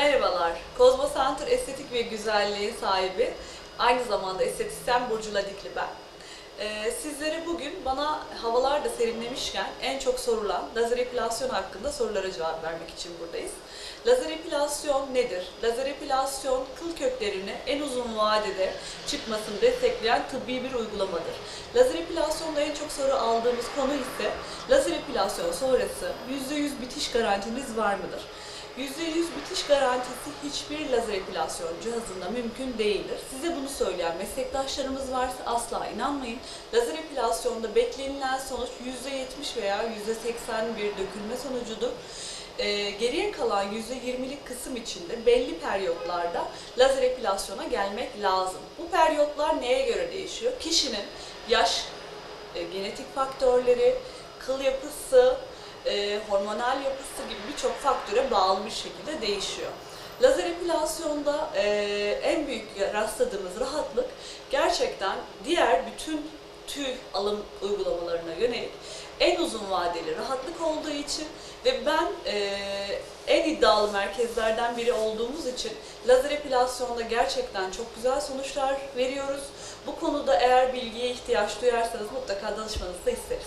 Merhabalar, Kozmo Center Estetik ve Güzelliği sahibi, aynı zamanda estetisyen Burcu Ladikli ben. Ee, sizlere bugün bana havalar da serinlemişken en çok sorulan lazer epilasyon hakkında sorulara cevap vermek için buradayız. Lazer epilasyon nedir? Lazer epilasyon kıl köklerini en uzun vadede çıkmasını destekleyen tıbbi bir uygulamadır. Lazer epilasyonda en çok soru aldığımız konu ise lazer epilasyon sonrası %100 bitiş garantiniz var mıdır? %100 bitiş garantisi hiçbir lazer epilasyon cihazında mümkün değildir. Size bunu söyleyen meslektaşlarımız varsa asla inanmayın. Lazer epilasyonda beklenilen sonuç %70 veya %80 bir dökülme sonucudur. Ee, geriye kalan %20'lik kısım içinde belli periyotlarda lazer epilasyona gelmek lazım. Bu periyotlar neye göre değişiyor? Kişinin yaş, e, genetik faktörleri, kıl yapısı, e, hormonal yapısı gibi birçok faktöre bağlı bir şekilde değişiyor. Lazer epilasyonda e, en büyük rastladığımız rahatlık gerçekten diğer bütün tüy alım uygulamalarına yönelik en uzun vadeli rahatlık olduğu için ve ben e, en iddialı merkezlerden biri olduğumuz için lazer epilasyonda gerçekten çok güzel sonuçlar veriyoruz. Bu konuda eğer bilgiye ihtiyaç duyarsanız mutlaka danışmanızı da isteriz.